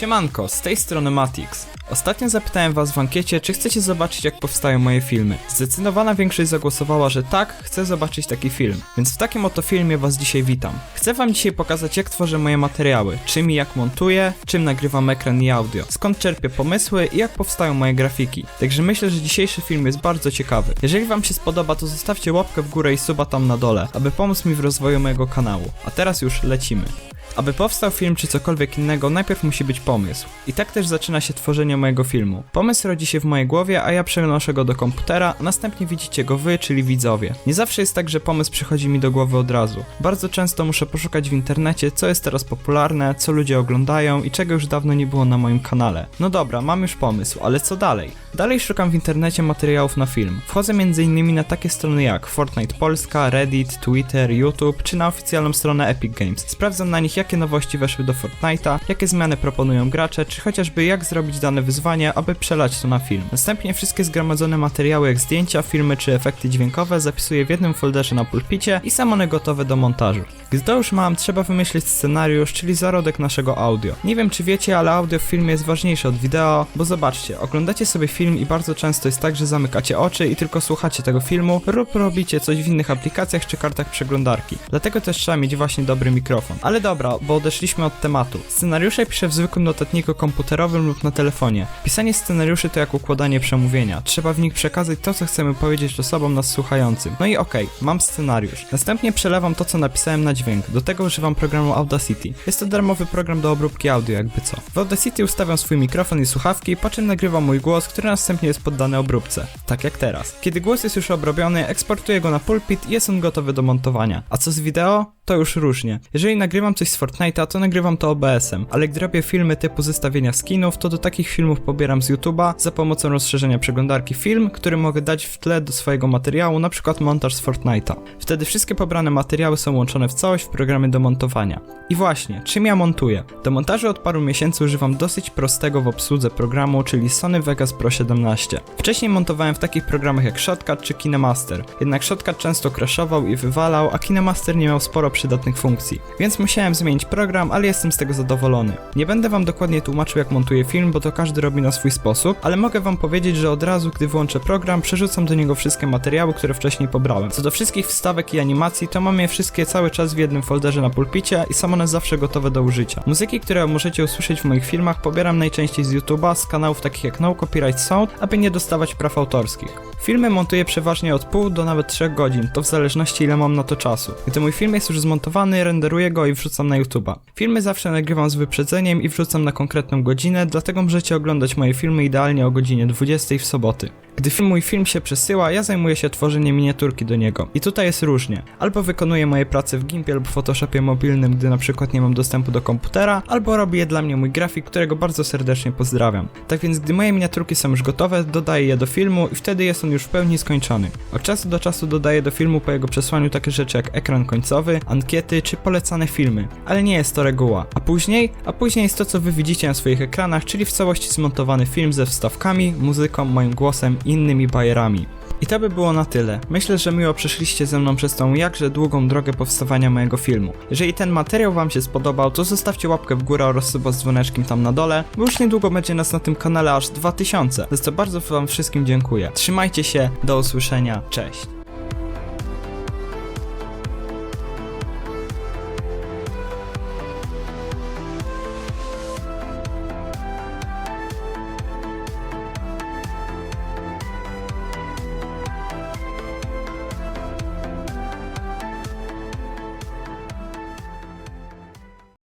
Siemanko, z tej strony Matix. Ostatnio zapytałem was w ankiecie, czy chcecie zobaczyć jak powstają moje filmy. Zdecydowana większość zagłosowała, że tak, chcę zobaczyć taki film. Więc w takim oto filmie was dzisiaj witam. Chcę wam dzisiaj pokazać jak tworzę moje materiały, czym i jak montuję, czym nagrywam ekran i audio, skąd czerpię pomysły i jak powstają moje grafiki. Także myślę, że dzisiejszy film jest bardzo ciekawy. Jeżeli wam się spodoba, to zostawcie łapkę w górę i suba tam na dole, aby pomóc mi w rozwoju mojego kanału. A teraz już lecimy. Aby powstał film czy cokolwiek innego, najpierw musi być pomysł. I tak też zaczyna się tworzenie mojego filmu. Pomysł rodzi się w mojej głowie, a ja przenoszę go do komputera, a następnie widzicie go wy, czyli widzowie. Nie zawsze jest tak, że pomysł przychodzi mi do głowy od razu. Bardzo często muszę poszukać w internecie, co jest teraz popularne, co ludzie oglądają i czego już dawno nie było na moim kanale. No dobra, mam już pomysł, ale co dalej? Dalej szukam w internecie materiałów na film. Wchodzę m.in. na takie strony jak Fortnite Polska, Reddit, Twitter, YouTube czy na oficjalną stronę Epic Games. Sprawdzam na nich jakie nowości weszły do Fortnite'a, jakie zmiany proponują gracze, czy chociażby jak zrobić dane wyzwanie, aby przelać to na film. Następnie wszystkie zgromadzone materiały jak zdjęcia, filmy czy efekty dźwiękowe zapisuję w jednym folderze na pulpicie i są one gotowe do montażu. Gdy to już mam, trzeba wymyślić scenariusz, czyli zarodek naszego audio. Nie wiem czy wiecie, ale audio w filmie jest ważniejsze od wideo, bo zobaczcie, oglądacie sobie film i bardzo często jest tak, że zamykacie oczy i tylko słuchacie tego filmu lub robicie coś w innych aplikacjach czy kartach przeglądarki. Dlatego też trzeba mieć właśnie dobry mikrofon. Ale dobra, bo odeszliśmy od tematu. Scenariusze piszę w zwykłym notatniku komputerowym lub na telefonie. Pisanie scenariuszy to jak układanie przemówienia. Trzeba w nich przekazać to, co chcemy powiedzieć osobom nas słuchającym. No i okej, mam scenariusz. Następnie przelewam to, co napisałem na dźwięk. Do tego używam programu Audacity. Jest to darmowy program do obróbki audio, jakby co. W Audacity ustawiam swój mikrofon i słuchawki, po czym nagrywam mój głos, który następnie jest poddany obróbce. Tak jak teraz. Kiedy głos jest już obrobiony, eksportuję go na pulpit i jest on gotowy do montowania. A co z wideo? To już różnie. Jeżeli nagrywam coś z Fortnite'a, to nagrywam to OBS-em, ale gdy robię filmy typu zestawienia skinów, to do takich filmów pobieram z YouTube'a za pomocą rozszerzenia przeglądarki film, który mogę dać w tle do swojego materiału, na przykład montaż z Fortnite'a. Wtedy wszystkie pobrane materiały są łączone w całość w programie do montowania. I właśnie, czym ja montuję? Do montażu od paru miesięcy używam dosyć prostego w obsłudze programu, czyli Sony Vegas Pro 17. Wcześniej montowałem w takich programach jak Shotcut czy KineMaster, jednak Shotcut często crashował i wywalał, a KineMaster nie miał sporo przydatnych funkcji, więc musiałem zmienić program, ale jestem z tego zadowolony. Nie będę wam dokładnie tłumaczył jak montuję film, bo to każdy robi na swój sposób, ale mogę wam powiedzieć, że od razu gdy włączę program, przerzucam do niego wszystkie materiały, które wcześniej pobrałem. Co do wszystkich wstawek i animacji, to mam je wszystkie cały czas w jednym folderze na pulpicie i są one zawsze gotowe do użycia. Muzyki, które możecie usłyszeć w moich filmach, pobieram najczęściej z YouTube'a, z kanałów takich jak No Copyright Sound, aby nie dostawać praw autorskich. Filmy montuję przeważnie od pół do nawet 3 godzin, to w zależności ile mam na to czasu. Gdy mój film jest już zmontowany, renderuję go i wrzucam na YouTube'a. Filmy zawsze nagrywam z wyprzedzeniem i wrzucam na konkretną godzinę, dlatego możecie oglądać moje filmy idealnie o godzinie 20 w soboty. Gdy film, mój film się przesyła, ja zajmuję się tworzeniem miniaturki do niego. I tutaj jest różnie. Albo wykonuję moje prace w Gimpie lub Photoshopie mobilnym, gdy na przykład nie mam dostępu do komputera, albo robi je dla mnie mój grafik, którego bardzo serdecznie pozdrawiam. Tak więc gdy moje miniaturki są już gotowe, dodaję je do filmu i wtedy jest on już w pełni skończony. Od czasu do czasu dodaję do filmu po jego przesłaniu takie rzeczy jak ekran końcowy, ankiety czy polecane filmy, ale nie jest to reguła. A później? A później jest to co wy widzicie na swoich ekranach, czyli w całości zmontowany film ze wstawkami, muzyką, moim głosem i innymi bajerami. I to by było na tyle. Myślę, że miło przeszliście ze mną przez tą jakże długą drogę powstawania mojego filmu. Jeżeli ten materiał wam się spodobał, to zostawcie łapkę w górę oraz suba z dzwoneczkiem tam na dole, bo już niedługo będzie nas na tym kanale aż 2000, za co bardzo wam wszystkim dziękuję. Trzymajcie się, do usłyszenia, cześć.